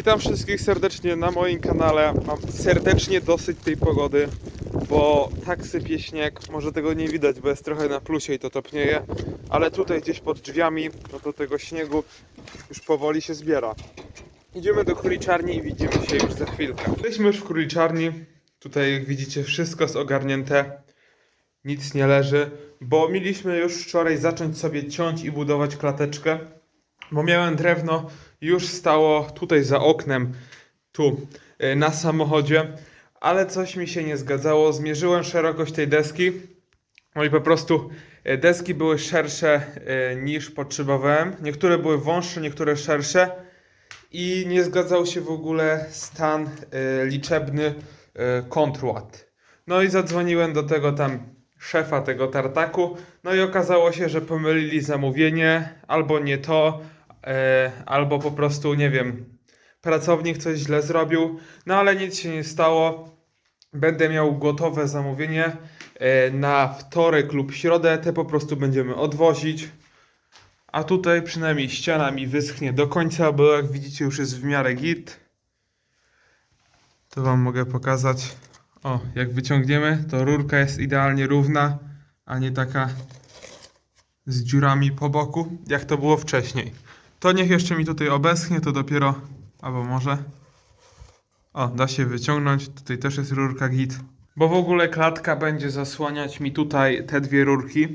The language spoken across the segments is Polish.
Witam wszystkich serdecznie na moim kanale. Mam serdecznie dosyć tej pogody, bo tak sypie śnieg. Może tego nie widać, bo jest trochę na plusie i to topnieje, ale tutaj gdzieś pod drzwiami, no to tego śniegu już powoli się zbiera. Idziemy do króliczarni i widzimy się już za chwilkę. Jesteśmy już w króliczarni. Tutaj jak widzicie wszystko jest ogarnięte. Nic nie leży, bo mieliśmy już wczoraj zacząć sobie ciąć i budować klateczkę, bo miałem drewno już stało tutaj za oknem, tu y, na samochodzie, ale coś mi się nie zgadzało. Zmierzyłem szerokość tej deski, no i po prostu y, deski były szersze y, niż potrzebowałem. Niektóre były wąższe, niektóre szersze i nie zgadzał się w ogóle stan liczebny kontrład. No i zadzwoniłem do tego tam szefa tego tartaku, no i okazało się, że pomylili zamówienie, albo nie to, e, albo po prostu, nie wiem, pracownik coś źle zrobił, no ale nic się nie stało. Będę miał gotowe zamówienie e, na wtorek lub środę, te po prostu będziemy odwozić. A tutaj przynajmniej ściana mi wyschnie do końca, bo jak widzicie już jest w miarę git. To wam mogę pokazać. O, jak wyciągniemy, to rurka jest idealnie równa, a nie taka z dziurami po boku, jak to było wcześniej. To niech jeszcze mi tutaj obeschnie, to dopiero, albo może. O, da się wyciągnąć, tutaj też jest rurka git. Bo w ogóle klatka będzie zasłaniać mi tutaj te dwie rurki,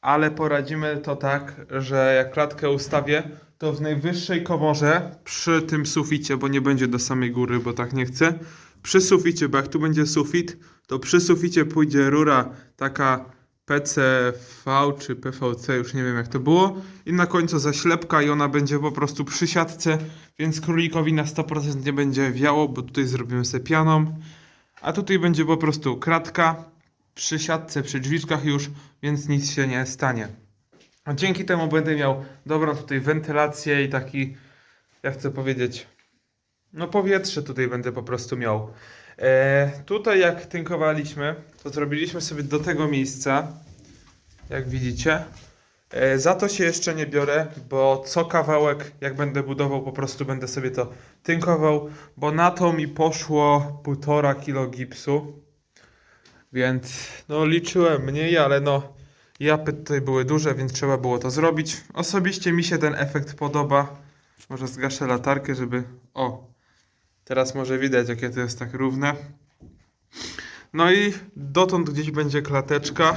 ale poradzimy to tak, że jak klatkę ustawię, to w najwyższej komorze przy tym suficie, bo nie będzie do samej góry, bo tak nie chcę. Przy suficie, bo jak tu będzie sufit, to przy suficie pójdzie rura taka PCV czy PVC, już nie wiem jak to było. I na końcu zaślepka i ona będzie po prostu przy siatce, więc królikowi na 100% nie będzie wiało, bo tutaj zrobimy sobie pianą. A tutaj będzie po prostu kratka przy siatce, przy drzwiczkach już, więc nic się nie stanie. A dzięki temu będę miał dobrą tutaj wentylację i taki, jak chcę powiedzieć, no powietrze tutaj będę po prostu miał. E, tutaj jak tynkowaliśmy, to zrobiliśmy sobie do tego miejsca, jak widzicie. E, za to się jeszcze nie biorę, bo co kawałek, jak będę budował, po prostu będę sobie to tynkował, bo na to mi poszło 1,5 kg gipsu. Więc no liczyłem mniej, ale no japy tutaj były duże, więc trzeba było to zrobić. Osobiście mi się ten efekt podoba. Może zgaszę latarkę, żeby... O, teraz może widać, jakie to jest tak równe. No i dotąd gdzieś będzie klateczka.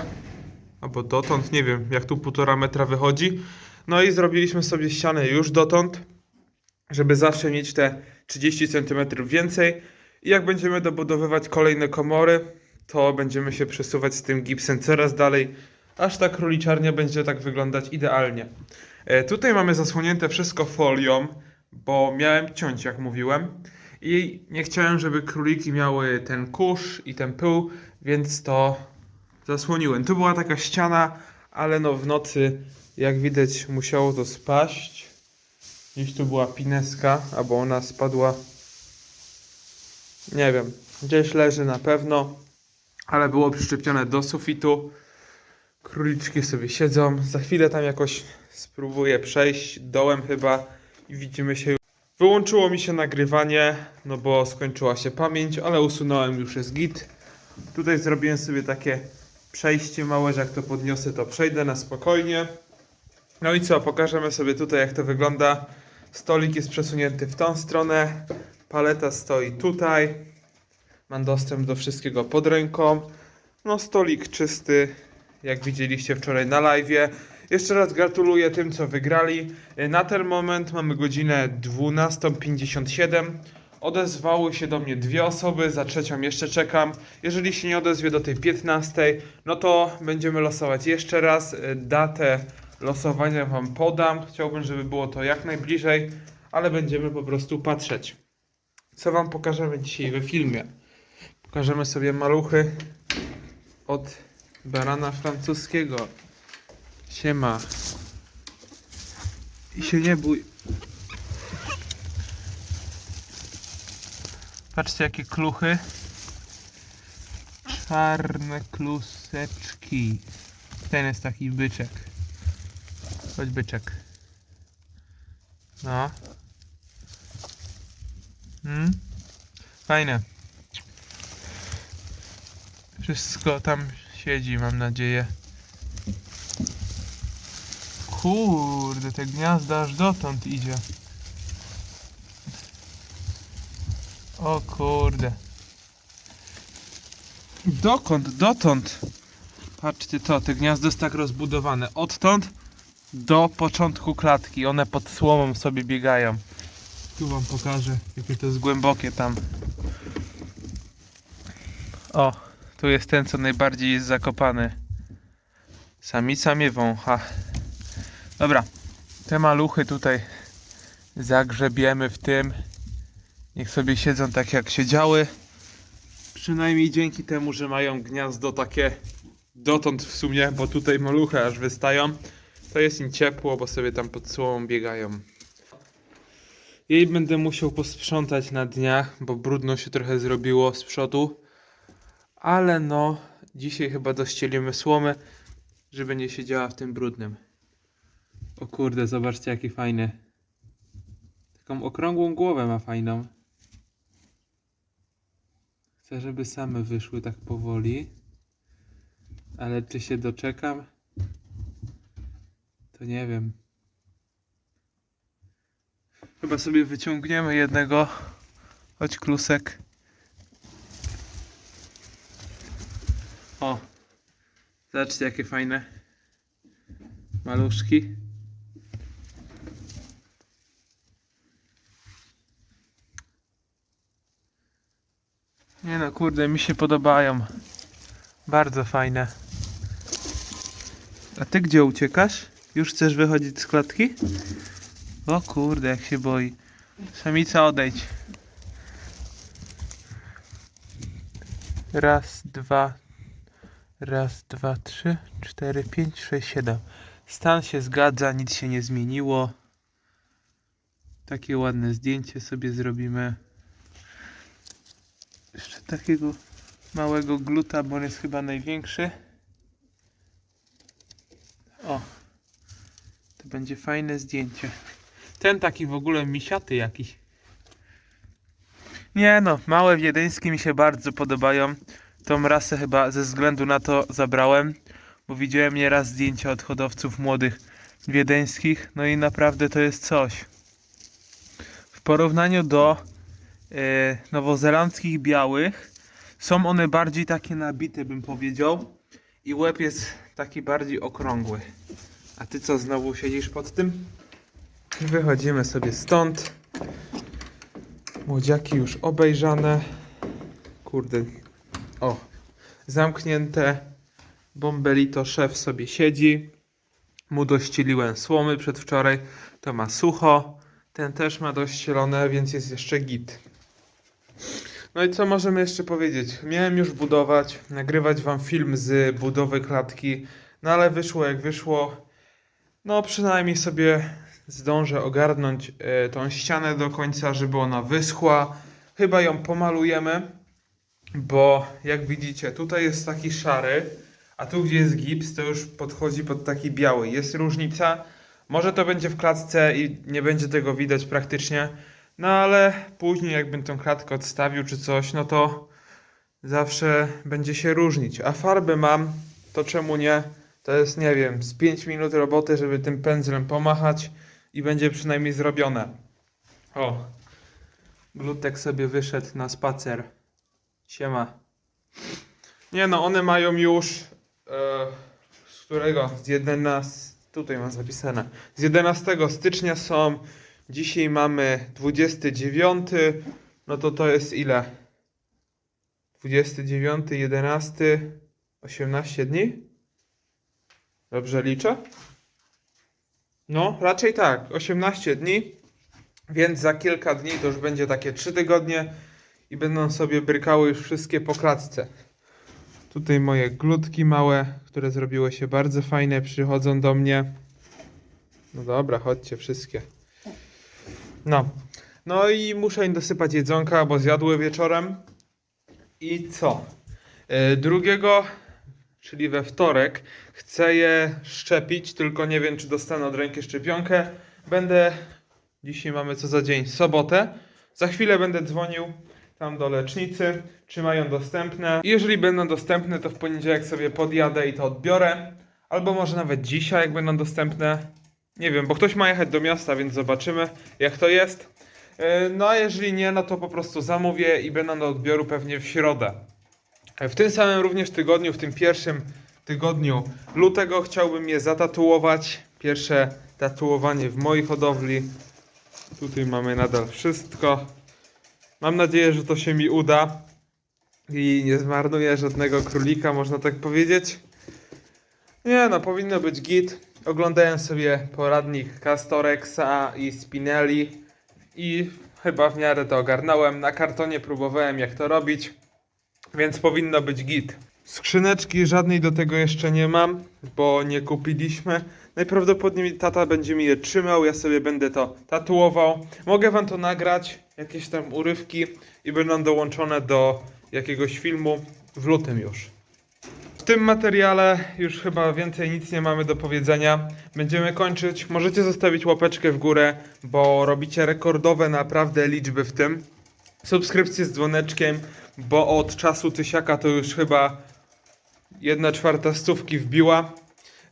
Albo dotąd, nie wiem, jak tu półtora metra wychodzi. No i zrobiliśmy sobie ścianę już dotąd, żeby zawsze mieć te 30 cm więcej. I jak będziemy dobudowywać kolejne komory, to będziemy się przesuwać z tym gipsem coraz dalej, aż ta króliczarnia będzie tak wyglądać idealnie. E, tutaj mamy zasłonięte wszystko folią, bo miałem ciąć, jak mówiłem. I nie chciałem, żeby króliki miały ten kurz i ten pył, więc to zasłoniłem. Tu była taka ściana, ale no w nocy, jak widać, musiało to spaść. Gdzieś tu była pineska, albo ona spadła. Nie wiem, gdzieś leży na pewno, ale było przyczepione do sufitu. Króliczki sobie siedzą. Za chwilę tam jakoś spróbuję przejść dołem chyba i widzimy się. Wyłączyło mi się nagrywanie, no bo skończyła się pamięć, ale usunąłem już jest git. Tutaj zrobiłem sobie takie przejście małe, że jak to podniosę, to przejdę na spokojnie. No i co, pokażemy sobie tutaj jak to wygląda. Stolik jest przesunięty w tą stronę, paleta stoi tutaj. Mam dostęp do wszystkiego pod ręką. No stolik czysty, jak widzieliście wczoraj na live. Jeszcze raz gratuluję tym, co wygrali. Na ten moment mamy godzinę 12.57. Odezwały się do mnie dwie osoby, za trzecią jeszcze czekam. Jeżeli się nie odezwie do tej 15, no to będziemy losować jeszcze raz. Datę losowania Wam podam. Chciałbym, żeby było to jak najbliżej, ale będziemy po prostu patrzeć. Co Wam pokażemy dzisiaj we filmie? Pokażemy sobie maluchy od barana francuskiego. Siema. I się nie bój. Patrzcie jakie kluchy. Czarne kluseczki. Ten jest taki byczek. Chodź byczek. No. Mm? Fajne. Wszystko tam siedzi, mam nadzieję. Kurde, te gniazda aż dotąd idzie. O kurde. Dokąd? Dotąd. Patrzcie to, te gniazdo jest tak rozbudowane. Odtąd do początku klatki. One pod słomą sobie biegają. Tu wam pokażę, jakie to jest głębokie tam. O, tu jest ten, co najbardziej jest zakopany. Samica mnie wącha. Dobra, te maluchy tutaj zagrzebiemy w tym. Niech sobie siedzą tak jak siedziały. Przynajmniej dzięki temu, że mają gniazdo takie dotąd w sumie, bo tutaj maluchy aż wystają. To jest im ciepło, bo sobie tam pod słomą biegają. Jej będę musiał posprzątać na dniach, bo brudno się trochę zrobiło z przodu. Ale no, dzisiaj chyba dościelimy słomy, żeby nie siedziała w tym brudnym. O kurde, zobaczcie jaki fajny. Taką okrągłą głowę ma fajną. Chcę, żeby same wyszły tak powoli. Ale czy się doczekam? To nie wiem. Chyba sobie wyciągniemy jednego. Chodź klusek. O. Zobaczcie jakie fajne. Maluszki. Nie no, kurde, mi się podobają. Bardzo fajne. A ty gdzie uciekasz? Już chcesz wychodzić z klatki? O kurde, jak się boi. Samica odejdź. Raz, dwa, raz, dwa, trzy, cztery, pięć, sześć, siedem. Stan się zgadza, nic się nie zmieniło. Takie ładne zdjęcie sobie zrobimy. Jeszcze takiego małego gluta, bo on jest chyba największy. O, to będzie fajne zdjęcie. Ten taki w ogóle misiaty jakiś. Nie no, małe wiedeńskie mi się bardzo podobają. Tą rasę chyba ze względu na to zabrałem, bo widziałem nieraz zdjęcia od hodowców młodych wiedeńskich, no i naprawdę to jest coś. W porównaniu do nowozelandzkich białych są one bardziej takie nabite bym powiedział i łeb jest taki bardziej okrągły. A ty co, znowu siedzisz pod tym? Wychodzimy sobie stąd. Młodziaki już obejrzane. Kurde. O. Zamknięte. Bombelito szef sobie siedzi. Mu dościeliłem słomy przedwczoraj. To ma sucho. Ten też ma dościelone, więc jest jeszcze git. No i co możemy jeszcze powiedzieć? Miałem już budować, nagrywać wam film z budowy klatki, no ale wyszło jak wyszło. No przynajmniej sobie zdążę ogarnąć e, tą ścianę do końca, żeby ona wyschła. Chyba ją pomalujemy, bo jak widzicie, tutaj jest taki szary, a tu gdzie jest gips, to już podchodzi pod taki biały. Jest różnica. Może to będzie w klatce i nie będzie tego widać praktycznie, no ale później jakbym tą klatkę odstawił czy coś, no to zawsze będzie się różnić. A farbę mam, to czemu nie? To jest, nie wiem, z 5 minut roboty, żeby tym pędzlem pomachać i będzie przynajmniej zrobione. O, glutek sobie wyszedł na spacer. Siema. Nie no, one mają już e, z którego? Z 11, tutaj mam zapisane. Z 11 stycznia są. Dzisiaj mamy 29. No to to jest ile? 29, 11, 18 dni? Dobrze liczę? No, raczej tak. 18 dni. Więc za kilka dni to już będzie takie 3 tygodnie i będą sobie brykały już wszystkie po. Tutaj moje glutki małe, które zrobiły się bardzo fajne, przychodzą do mnie. No dobra, chodźcie wszystkie. No. No i muszę im dosypać jedzonka, bo zjadły wieczorem. I co? Yy, drugiego, czyli we wtorek, chcę je szczepić, tylko nie wiem, czy dostanę od ręki szczepionkę. Będę, dzisiaj mamy co za dzień? Sobotę. Za chwilę będę dzwonił tam do lecznicy, czy mają dostępne. Jeżeli będą dostępne, to w poniedziałek sobie podjadę i to odbiorę. Albo może nawet dzisiaj, jak będą dostępne. Nie wiem, bo ktoś ma jechać do miasta, więc zobaczymy, jak to jest. Yy, No a jeżeli nie, no to po prostu zamówię i będą do odbioru pewnie w środę. W tym samym również tygodniu, w tym pierwszym tygodniu lutego chciałbym je zatatuować. Pierwsze tatuowanie w mojej hodowli. Tutaj mamy nadal wszystko. Mam nadzieję, że to się mi uda i nie zmarnuję żadnego królika, można tak powiedzieć. Nie no, powinno być git. Oglądałem sobie poradnik Castorexa i Spinelli i chyba w miarę to ogarnąłem. Na kartonie próbowałem jak to robić, więc powinno być git. Skrzyneczki żadnej do tego jeszcze nie mam, bo nie kupiliśmy. Najprawdopodobniej tata będzie mi je trzymał, ja sobie będę to tatuował. Mogę wam to nagrać, jakieś tam urywki i będą dołączone do jakiegoś filmu w lutym już. Tym materiale już chyba więcej nic nie mamy do powiedzenia. Będziemy kończyć. Możecie zostawić łapeczkę w górę, bo robicie rekordowe naprawdę liczby w tym. Subskrypcję z dzwoneczkiem, bo od czasu tysiaka to już chyba jedna czwarta stówki wbiła.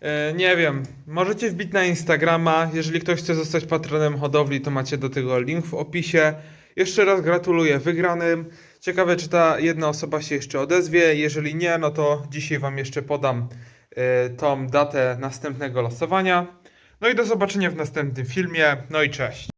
E, nie wiem, możecie wbić na Instagrama. Jeżeli ktoś chce zostać patronem hodowli, to macie do tego link w opisie. Jeszcze raz gratuluję wygranym. Ciekawe, czy ta jedna osoba się jeszcze odezwie. Jeżeli nie, no to dzisiaj Wam jeszcze podam e, tą datę następnego losowania. No i do zobaczenia w następnym filmie. No i cześć.